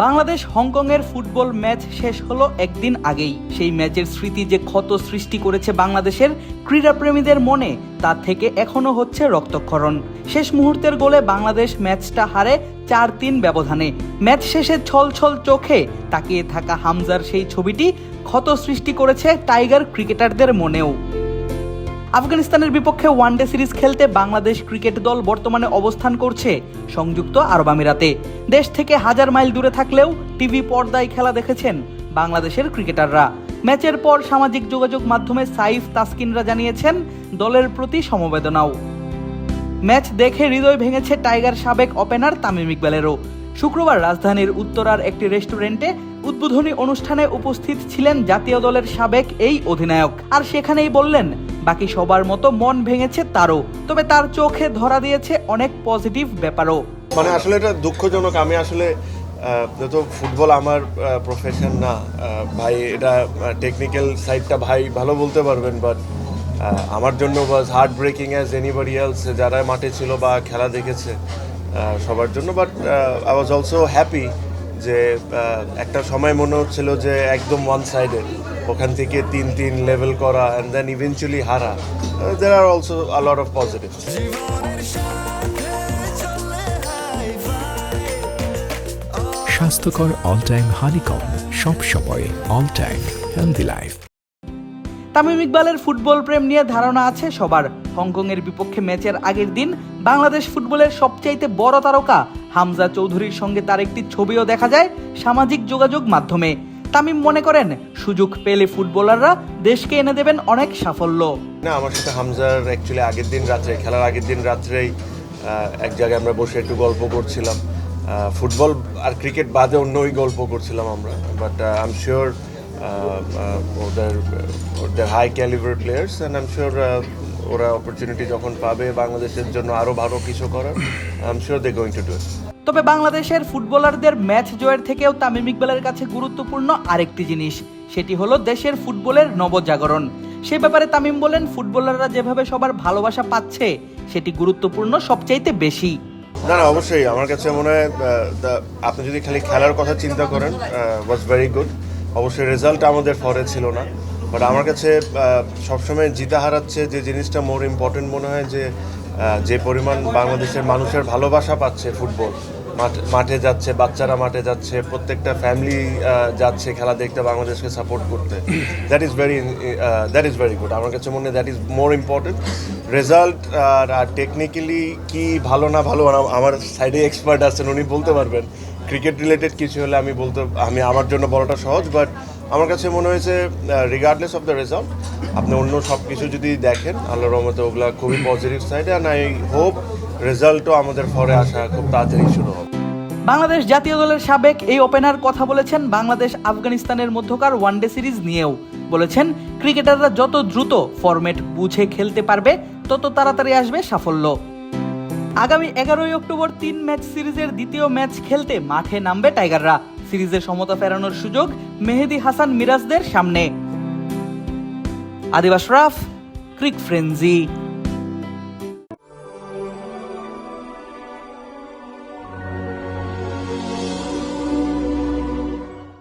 বাংলাদেশ হংকংয়ের football match শেষ হলো একদিন আগেই। সেই ম্যাচের স্মৃতি যে ক্ষত সৃষ্টি করেছে বাংলাদেশের ক্রীড়াপ্রেমীদের মনে, তা থেকে এখনও হচ্ছে রক্তক্ষরণ। শেষ মুহূর্তের গোলে বাংলাদেশ ম্যাচটা হারে চার তিন ব্যবধানে। ম্যাচ শেষে ছল ছল চোখে তাকিয়ে থাকা হামজার সেই ছবিটি ক্ষত সৃষ্টি করেছে টাইগার ক্রিকেটারদের মনেও। আফগানিস্তানের বিপক্ষে ওয়ানডে সিরিজ খেলতে বাংলাদেশ ক্রিকেট দল বর্তমানে অবস্থান করছে সংযুক্ত আরব আমিরাতে। দেশ থেকে হাজার মাইল দূরে থাকলেও টিভি পর্দায় খেলা দেখেছেন বাংলাদেশের ক্রিকেটাররা ম্যাচের পর সামাজিক যোগাযোগ মাধ্যমে সাইফ তাসকিনরা জানিয়েছেন, দলের প্রতি সমবেদনাও। ম্যাচ দেখে হৃদয় ভেঙেছে টাইগার সাবেক ওপেনার তামিম ইকবালেরও। শুক্রবার রাজধানীর উত্তরার একটি রেস্টুরেন্টে উদ্বোধনী অনুষ্ঠানে উপস্থিত ছিলেন জাতীয় দলের সাবেক এই অধিনায়ক। আর সেখানেই বললেন বাকি সবার মতো মন ভেঙেছে তারও। তবে তার চোখে ধরা দিয়েছে অনেক পজিটিভ ব্যাপারও। মানে আসলে এটা দুঃখজনক। আমি আসলে যত ফুটবল আমার প্রফেশন না ভাই, এটা টেকনিক্যাল সাইডটা ভাই ভালো বলতে পারবেন বাট আমার জন্য was heartbreaking as anybody else যারা মাঠে ছিল বা খেলা দেখেছে সবার জন্য but I was also happy যে একটা সময় মনে হচ্ছিল যে একদম ওয়ান সাইডেড ওখান থেকে তিন তিন লেভেল করা অ্যান্ড দেন ইভেনচুয়ালি হারা। দের আর also a lot of positive স্বাস্থ্যকর অল টাইম হানিকম সব সময় all time healthy life Tamim ইকবালের ফুটবল প্রেম নিয়ে ধারণা আছে সবার। হংকংয়ের বিপক্ষে ম্যাচের আগের দিন বাংলাদেশ ফুটবলের সবচাইতে বড় তারকা হামজা চৌধুরীর সঙ্গে তার একটি ছবিও দেখা যায় সামাজিক যোগাযোগ মাধ্যমে। তামিম মনে করেন, সুযোগ পেলে ফুটবলাররা দেশকে এনে দেবেন অনেক সাফল্য। না, আমার সাথে হামজার অ্যাকচুয়ালি আগের দিন রাত্রে, খেলার আগের দিন রাত্রেই এক জায়গায় আমরা বসে একটু গল্প করছিলাম। ফুটবল আর ক্রিকেট বাদে অন্যই গল্প করছিলাম আমরা বাট আই এম শিওর ওদের ওদের high calibre players and I'm sure ওরা অপরচুনিটি যখন পাবে বাংলাদেশের জন্য আরও ভালো কিছু করার I'm sure they going to do তবে বাংলাদেশের ফুটবলারদের ম্যাচ জয়ের থেকেও তামিম ইকবালের কাছে গুরুত্বপূর্ণ আরেকটি জিনিস সেটি হলো দেশের ফুটবলের নবজাগরণ। সে ব্যাপারে তামিম বলেন ফুটবলাররা যেভাবে সবার ভালোবাসা পাচ্ছে সেটি গুরুত্বপূর্ণ সবচাইতে বেশি। না না অবশ্যই আমার কাছে মনে হয় আপনি যদি খালি খেলার কথা চিন্তা করেন ওয়াজ ভেরি গুড অবশ্যই রেজাল্ট আমাদের ফরে ছিল না। বাট আমার কাছে সবসময় জিতা হারাচ্ছে যে জিনিসটা মোর ইম্পর্টেন্ট মনে হয় যে যে পরিমাণ বাংলাদেশের মানুষের ভালোবাসা পাচ্ছে ফুটবল মাঠ- যাচ্ছে, বাচ্চারা মাঠে যাচ্ছে, প্রত্যেকটা ফ্যামিলি যাচ্ছে খেলা দেখতে, বাংলাদেশকে সাপোর্ট করতে। That is very that is very good আমার কাছে মনে হয় that is more important result R technically কি ভালো না ভালো আম- আমার সাইডে এক্সপার্ট আছেন, উনি বলতে পারবেন। ক্রিকেট রিলেটেড কিছু হলে আমি বলতে, আমি আমার জন্য বলাটা সহজ বাট আমার কাছে মনে হয়েছে রিগার্ডলেস অফ দ্য রেজাল্ট আপনি অন্য সব কিছু যদি দেখেন, আল্লাহ রহমতে ওগুলা খুবই পজিটিভ সাইডে অ্যান্ড আই হোপ রেজাল্টও আমাদের ফরে আসা খুব তাড়াতাড়ি শুরু হবে। বাংলাদেশ জাতীয় দলের সাবেক এই ওপেনার কথা বলেছেন বাংলাদেশ আফগানিস্তানের মধ্যকার ওয়ানডে সিরিজ নিয়েও। বলেছেন ক্রিকেটাররা যত দ্রুত ফরম্যাট বুঝে খেলতে পারবে, তত তাড়াতাড়ি আসবে সাফল্য। আগামী এগারোই অক্টোবর তিন ম্যাচ সিরিজের দ্বিতীয় ম্যাচ খেলতে মাঠে নামবে টাইগাররা। সিরিজে সমতা ফেরানোর সুযোগ মেহেদি হাসান মিরাজদের সামনে। আদিবাস রাফ, ক্রিক ফ্রেন্জি